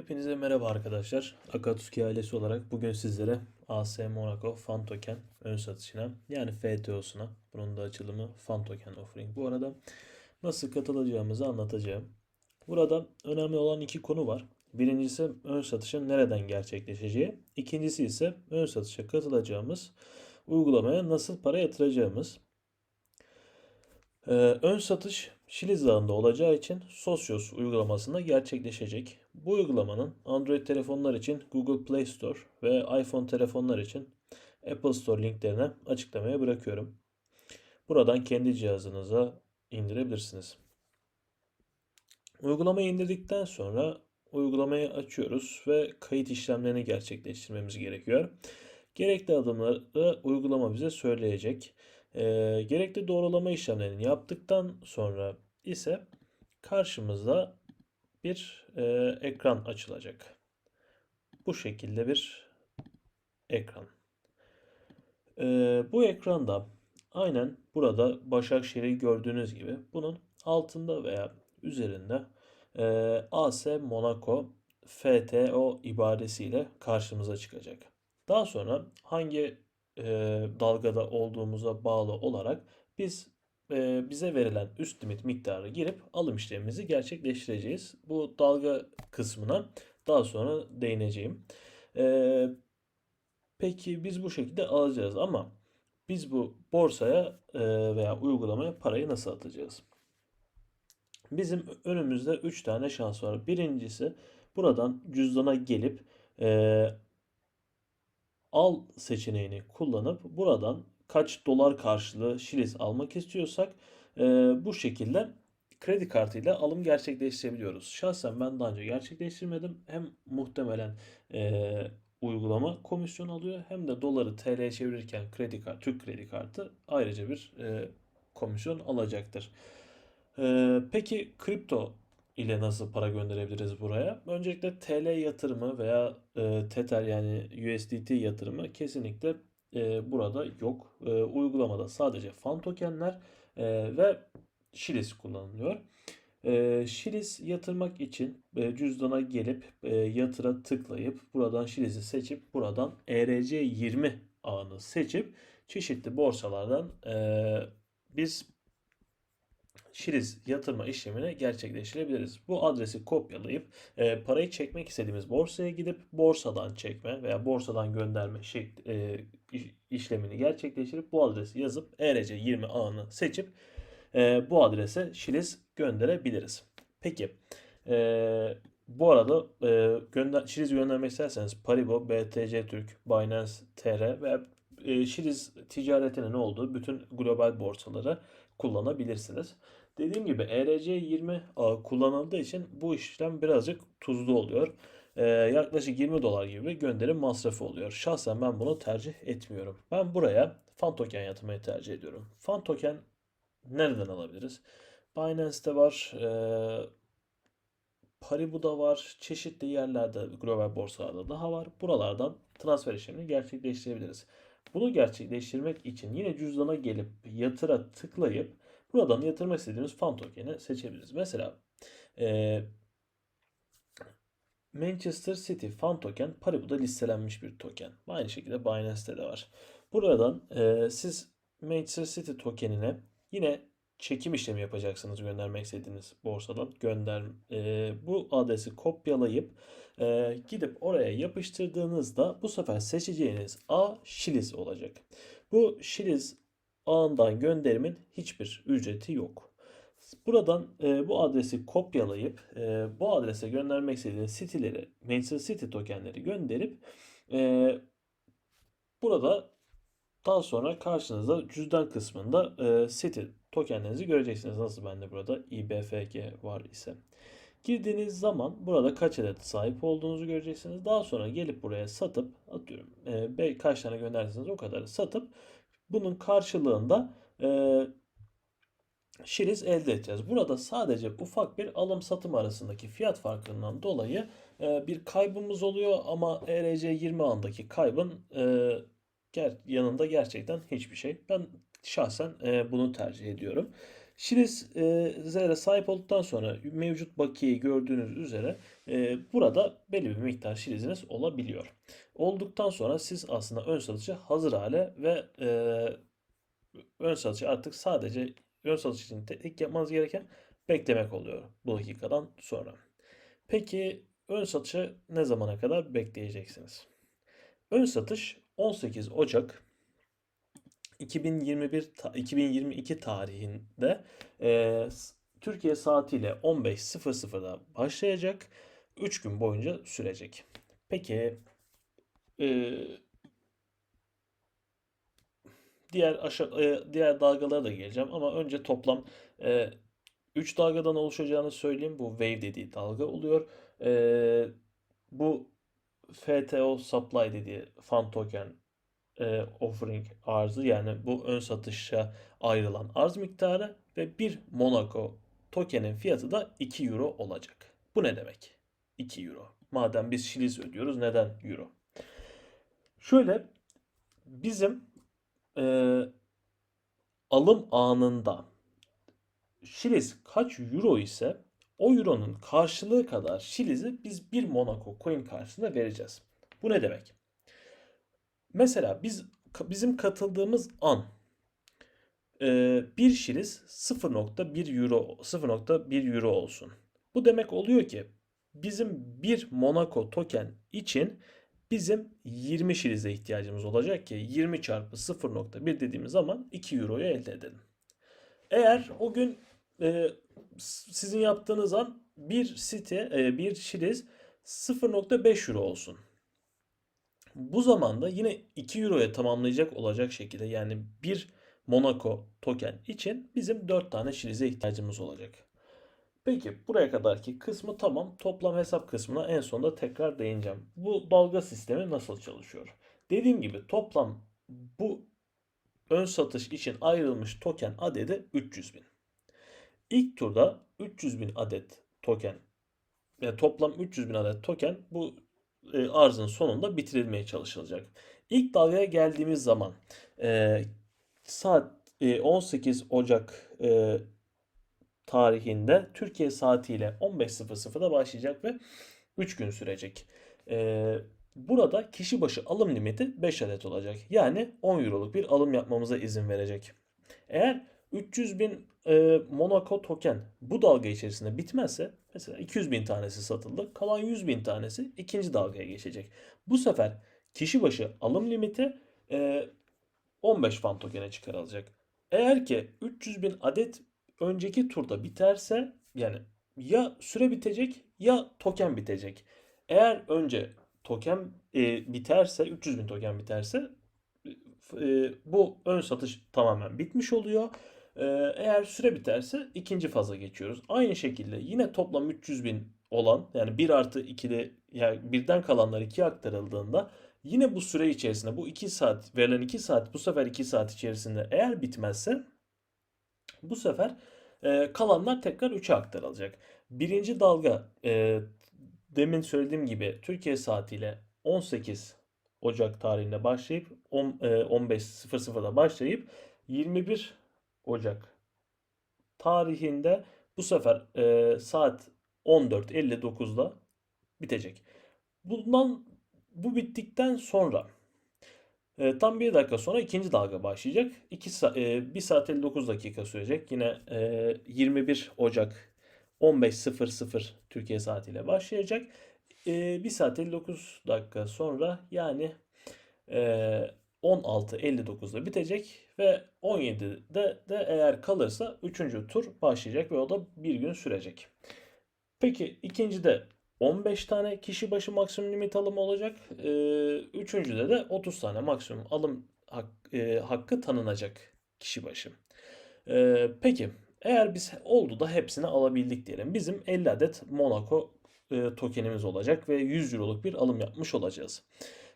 Hepinize merhaba arkadaşlar. Akatsuki ailesi olarak bugün sizlere AS Monaco Fan Token ön satışına yani FTO'suna bunun da açılımı Fan Token Offering. Bu arada nasıl katılacağımızı anlatacağım. Burada önemli olan iki konu var. Birincisi ön satışın nereden gerçekleşeceği. İkincisi ise ön satışa katılacağımız uygulamaya nasıl para yatıracağımız. Ee, ön satış Şiliz Dağı'nda olacağı için Socios uygulamasında gerçekleşecek. Bu uygulamanın Android telefonlar için Google Play Store ve iPhone telefonlar için Apple Store linklerini açıklamaya bırakıyorum. Buradan kendi cihazınıza indirebilirsiniz. Uygulamayı indirdikten sonra uygulamayı açıyoruz ve kayıt işlemlerini gerçekleştirmemiz gerekiyor. Gerekli adımları uygulama bize söyleyecek. E, gerekli doğrulama işlemlerini yaptıktan sonra ise karşımızda bir e, ekran açılacak. Bu şekilde bir ekran. E, bu ekranda aynen burada Başakşehir'i gördüğünüz gibi bunun altında veya üzerinde e, AS Monaco FTO ibaresiyle karşımıza çıkacak. Daha sonra hangi e, dalgada olduğumuza bağlı olarak biz e, bize verilen üst limit miktarı girip alım işlemimizi gerçekleştireceğiz. Bu dalga kısmına daha sonra değineceğim. E, peki biz bu şekilde alacağız ama biz bu borsaya e, veya uygulamaya parayı nasıl atacağız? Bizim önümüzde 3 tane şans var. Birincisi buradan cüzdana gelip e, al seçeneğini kullanıp buradan kaç dolar karşılığı Şiliz almak istiyorsak e, bu şekilde kredi kartıyla alım gerçekleştirebiliyoruz. Şahsen ben daha önce gerçekleştirmedim. Hem muhtemelen e, uygulama komisyon alıyor hem de doları TL'ye çevirirken kredi kart, Türk kredi kartı ayrıca bir e, komisyon alacaktır. E, peki kripto ile nasıl para gönderebiliriz buraya? Öncelikle TL yatırımı veya e, Tether yani USDT yatırımı kesinlikle e, burada yok. E, uygulamada sadece fan tokenler e, ve Şilis kullanılıyor. E, Şilis yatırmak için e, cüzdana gelip e, yatıra tıklayıp buradan Şilis'i seçip buradan ERC20 ağını seçip çeşitli borsalardan e, biz Şiriz yatırma işlemini gerçekleştirebiliriz. Bu adresi kopyalayıp e, parayı çekmek istediğimiz borsaya gidip borsadan çekme veya borsadan gönderme şek, e, işlemini gerçekleştirip bu adresi yazıp ERC20 ağını seçip e, bu adrese Şiriz gönderebiliriz. Peki e, bu arada e, gönder, Şiriz göndermek isterseniz Paribo, BTC Türk, Binance TR ve e, Şiriz ticaretinin olduğu bütün global borsaları kullanabilirsiniz. Dediğim gibi ERC20 ağı kullanıldığı için bu işlem birazcık tuzlu oluyor. Ee, yaklaşık 20 dolar gibi bir gönderim masrafı oluyor. Şahsen ben bunu tercih etmiyorum. Ben buraya fan token yatırmayı tercih ediyorum. Fan token nereden alabiliriz? Binance'te var. E, Paribu'da var. Çeşitli yerlerde global borsalarda daha var. Buralardan transfer işlemini gerçekleştirebiliriz. Bunu gerçekleştirmek için yine cüzdana gelip yatıra tıklayıp buradan yatırmak istediğimiz fan token'i seçebiliriz. Mesela e, Manchester City fan token Paribu'da listelenmiş bir token. Aynı şekilde Binance'te de var. Buradan e, siz Manchester City tokenine yine çekim işlemi yapacaksınız göndermek istediğiniz borsadan. Gönder e, bu adresi kopyalayıp e, gidip oraya yapıştırdığınızda bu sefer seçeceğiniz A Şiliz olacak. Bu Şiliz ağından gönderimin hiçbir ücreti yok. Buradan e, bu adresi kopyalayıp e, bu adrese göndermek istediğiniz siteleri, Manchester City tokenleri gönderip e, burada daha sonra karşınızda cüzdan kısmında e, City tokenlerinizi göreceksiniz. Nasıl bende burada IBFG var ise. Girdiğiniz zaman burada kaç adet sahip olduğunuzu göreceksiniz. Daha sonra gelip buraya satıp atıyorum e, kaç tane gönderseniz o kadar satıp bunun karşılığında e, şiriz elde edeceğiz. Burada sadece ufak bir alım satım arasındaki fiyat farkından dolayı e, bir kaybımız oluyor ama ERC20 andaki kaybın e, ger yanında gerçekten hiçbir şey. Ben şahsen e, bunu tercih ediyorum. Şilizlere sahip olduktan sonra mevcut bakiyeyi gördüğünüz üzere e, burada belli bir miktar şiliziniz olabiliyor. Olduktan sonra siz aslında ön satışı hazır hale ve e, ön satışı artık sadece ön satış için tek yapmanız gereken beklemek oluyor bu dakikadan sonra. Peki ön satışı ne zamana kadar bekleyeceksiniz? Ön satış 18 Ocak 2021 ta- 2022 tarihinde e, Türkiye saatiyle 15.00'da başlayacak. 3 gün boyunca sürecek. Peki e, diğer aşa- e, diğer dalgalara da geleceğim ama önce toplam 3 dalgadan oluşacağını söyleyeyim. Bu wave dediği dalga oluyor. E, bu FTO supply dediği fan token e, offering arzı yani bu ön satışa ayrılan arz miktarı ve bir Monaco tokenin fiyatı da 2 euro olacak. Bu ne demek? 2 euro. Madem biz Şiliz ödüyoruz neden euro? Şöyle bizim e, alım anında Şiliz kaç euro ise o euronun karşılığı kadar Şiliz'i biz bir Monaco coin karşılığında vereceğiz. Bu ne demek? Mesela biz bizim katıldığımız an e, bir Şiliz 0.1 euro 0.1 euro olsun. Bu demek oluyor ki bizim bir Monaco token için bizim 20 Şiliz'e ihtiyacımız olacak ki 20 çarpı 0.1 dediğimiz zaman 2 euroyu elde edelim. Eğer o gün e, sizin yaptığınız an bir site, e, bir Şiliz 0.5 euro olsun. Bu zamanda yine 2 euroya tamamlayacak olacak şekilde yani bir Monaco token için bizim 4 tane Şiliz'e ihtiyacımız olacak. Peki buraya kadarki kısmı tamam. Toplam hesap kısmına en sonunda tekrar değineceğim. Bu dalga sistemi nasıl çalışıyor? Dediğim gibi toplam bu ön satış için ayrılmış token adedi 300 bin. İlk turda 300 bin adet token yani toplam 300 bin adet token bu e, arzın sonunda bitirilmeye çalışılacak. İlk dalgaya geldiğimiz zaman e, saat e, 18 Ocak e, tarihinde Türkiye saatiyle 15.00'da başlayacak ve 3 gün sürecek. E, burada kişi başı alım limiti 5 adet olacak. Yani 10 euroluk bir alım yapmamıza izin verecek. Eğer 300 bin e, Monaco token bu dalga içerisinde bitmezse mesela 200 bin tanesi satıldı. Kalan 100 bin tanesi ikinci dalgaya geçecek. Bu sefer kişi başı alım limiti e, 15 fan tokene çıkarılacak. Eğer ki 300 bin adet önceki turda biterse yani ya süre bitecek ya token bitecek. Eğer önce token e, biterse 300 bin token biterse e, bu ön satış tamamen bitmiş oluyor. E, eğer süre biterse ikinci faza geçiyoruz. Aynı şekilde yine toplam 300 bin olan yani 1 artı 2'de yani birden kalanlar 2'ye aktarıldığında yine bu süre içerisinde bu 2 saat verilen 2 saat bu sefer 2 saat içerisinde eğer bitmezse bu sefer e, kalanlar tekrar 3'e aktarılacak. Birinci dalga e, demin söylediğim gibi Türkiye saatiyle 18 Ocak tarihinde başlayıp 10, e, 15.00'da başlayıp 21 Ocak tarihinde bu sefer e, saat 14.59'da bitecek. Bundan bu bittikten sonra e, tam bir dakika sonra ikinci dalga başlayacak. 2 sa e, 1 saat 59 dakika sürecek. Yine e, 21 Ocak 15.00 Türkiye saatiyle başlayacak. E, 1 saat 59 dakika sonra yani e, 16.59'da bitecek ve 17'de de eğer kalırsa 3. tur başlayacak ve o da bir gün sürecek. Peki ikinci de 15 tane kişi başı maksimum limit alımı olacak. Ee, üçüncüde de 30 tane maksimum alım e, hakkı tanınacak kişi başı. Ee, peki eğer biz oldu da hepsini alabildik diyelim. Bizim 50 adet Monaco e, tokenimiz olacak ve 100 euroluk bir alım yapmış olacağız.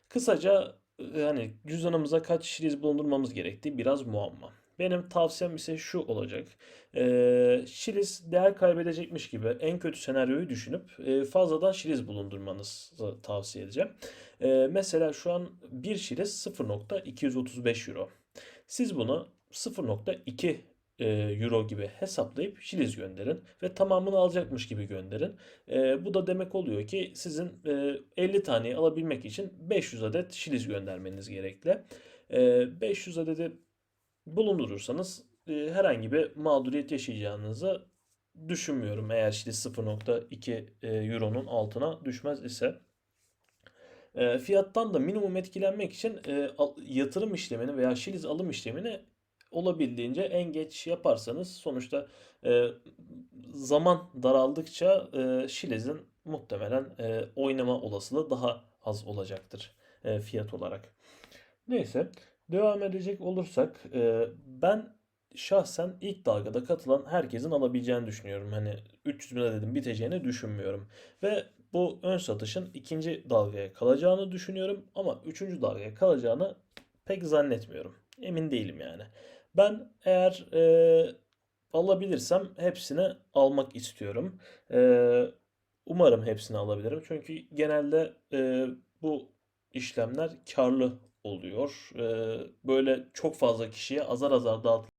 Kısaca yani cüzdanımıza kaç şiliz bulundurmamız gerektiği biraz muamma. Benim tavsiyem ise şu olacak. Ee, şiliz değer kaybedecekmiş gibi en kötü senaryoyu düşünüp e, fazladan şiliz bulundurmanızı tavsiye edeceğim. Ee, mesela şu an bir şiliz 0.235 euro. Siz bunu 0.2 e, euro gibi hesaplayıp Şiliz gönderin ve tamamını alacakmış gibi gönderin. E, bu da demek oluyor ki sizin e, 50 taneyi alabilmek için 500 adet Şiliz göndermeniz gerekli. E, 500 adedi bulundurursanız e, herhangi bir mağduriyet yaşayacağınızı düşünmüyorum eğer Şiliz 0.2 e, euronun altına düşmez ise. E, fiyattan da minimum etkilenmek için e, yatırım işlemini veya Şiliz alım işlemini olabildiğince en geç yaparsanız sonuçta e, zaman daraldıkça e, Şiliz'in muhtemelen e, oynama olasılığı daha az olacaktır e, fiyat olarak. Neyse devam edecek olursak e, ben şahsen ilk dalgada katılan herkesin alabileceğini düşünüyorum. Hani 300 bin adetin biteceğini düşünmüyorum. Ve bu ön satışın ikinci dalgaya kalacağını düşünüyorum ama üçüncü dalgaya kalacağını pek zannetmiyorum. Emin değilim yani. Ben eğer e, alabilirsem hepsini almak istiyorum. E, umarım hepsini alabilirim. Çünkü genelde e, bu işlemler karlı oluyor. E, böyle çok fazla kişiye azar azar dağıtılan